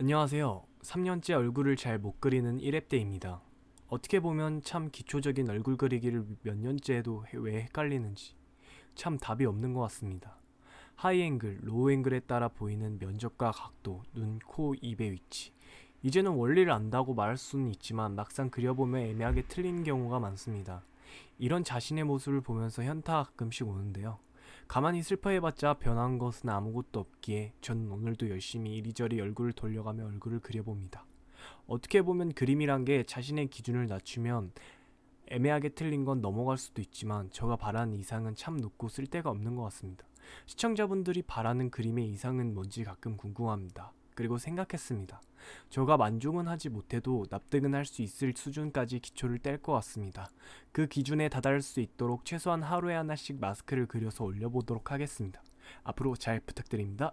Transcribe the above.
안녕하세요. 3년째 얼굴을 잘 못 그리는 1랩대입니다. 어떻게 보면 참 기초적인 얼굴 그리기를 몇 년째 해도 해- 왜 헷갈리는지 참 답이 없는 것 같습니다. 하이앵글, 로우앵글에 따라 보이는 면적과 각도, 눈, 코, 입의 위치. 이제는 원리를 안다고 말할 수는 있지만 막상 그려보면 애매하게 틀리는 경우가 많습니다. 이런 자신의 모습을 보면서 현타가 가끔씩 오는데요. 가만히 슬퍼해봤자 변한 것은 아무것도 없기에 저는 오늘도 열심히 이리저리 얼굴을 돌려가며 얼굴을 그려봅니다. 어떻게 보면 그림이란 게 자신의 기준을 낮추면 애매하게 틀린 건 넘어갈 수도 있지만 제가 바라는 이상은 참 높고 쓸데가 없는 것 같습니다. 시청자분들이 바라는 그림의 이상은 뭔지 가끔 궁금합니다. 그리고 생각했습니다. 제가 만족은 하지 못해도 납득은 할 수 있을 수준까지 기초를 뗄 것 같습니다. 그 기준에 다다를 수 있도록 최소한 하루에 하나씩 마스크를 그려서 올려보도록 하겠습니다. 앞으로 잘 부탁드립니다.